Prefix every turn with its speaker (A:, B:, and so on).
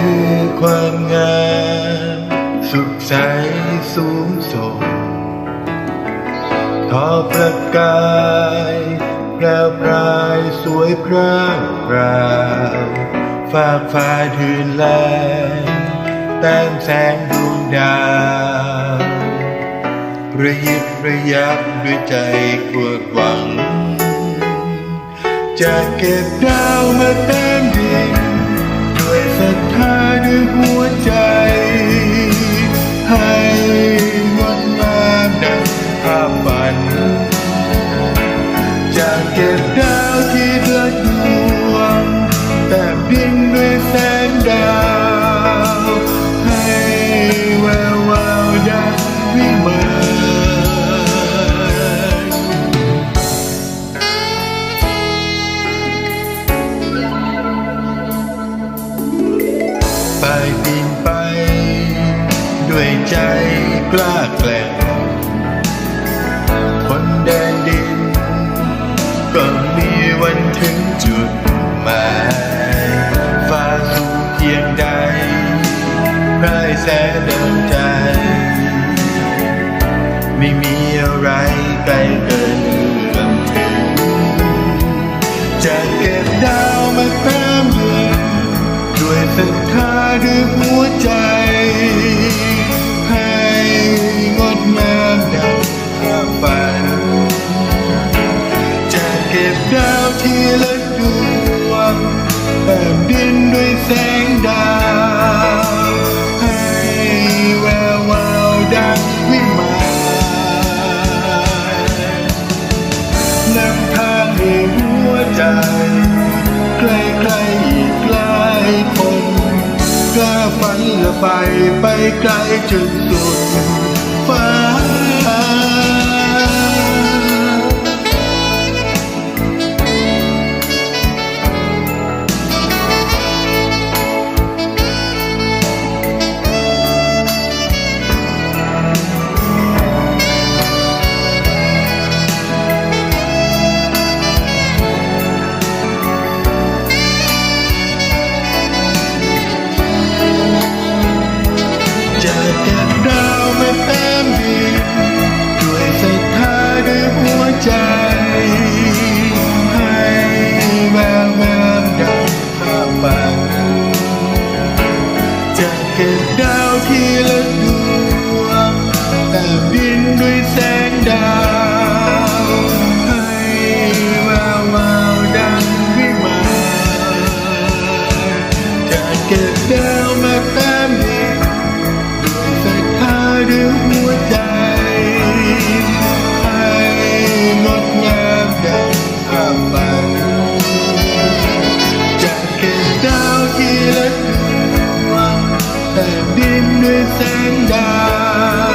A: คือความงามสุขใสสูงส่งทอประกายแปรปรายสวยพร่างพราวฝากฟ้าถืนแลงแต้มแสงดวงดาวระยิบระยับด้วยใจกวดหวัง จะเก็บดาวมาเต็มดิ ศรัทธาด้วยหัวใจ ให้งดงามดังภาพฝันจะเก็บดาวที่เละดวง แต่บินด้วยแสง ไปบินไป ด้วยใจกล้าแกล้งคนแดนดิน ก็มีวันถึงจุดหมายฟ้าสูงเพียงใดไร้แสดินใจ ไม่มีอะไรไกลเกินเอื้อมถึงจะเก็บดาว หัวใจใกล้ใกล้อีกหลายคนกล้าฝันและไปไปไกลจนสุด ด้วยแสงดาวให้แวววาวดังวิมานจะเก็บดาวมาแต้มดินด้วยศรัทธาด้วยหัวใจ ให้งดงามดังภาพฝันจะเก็บดาวที่ละดวงแต่ดินด้วยแสงดาว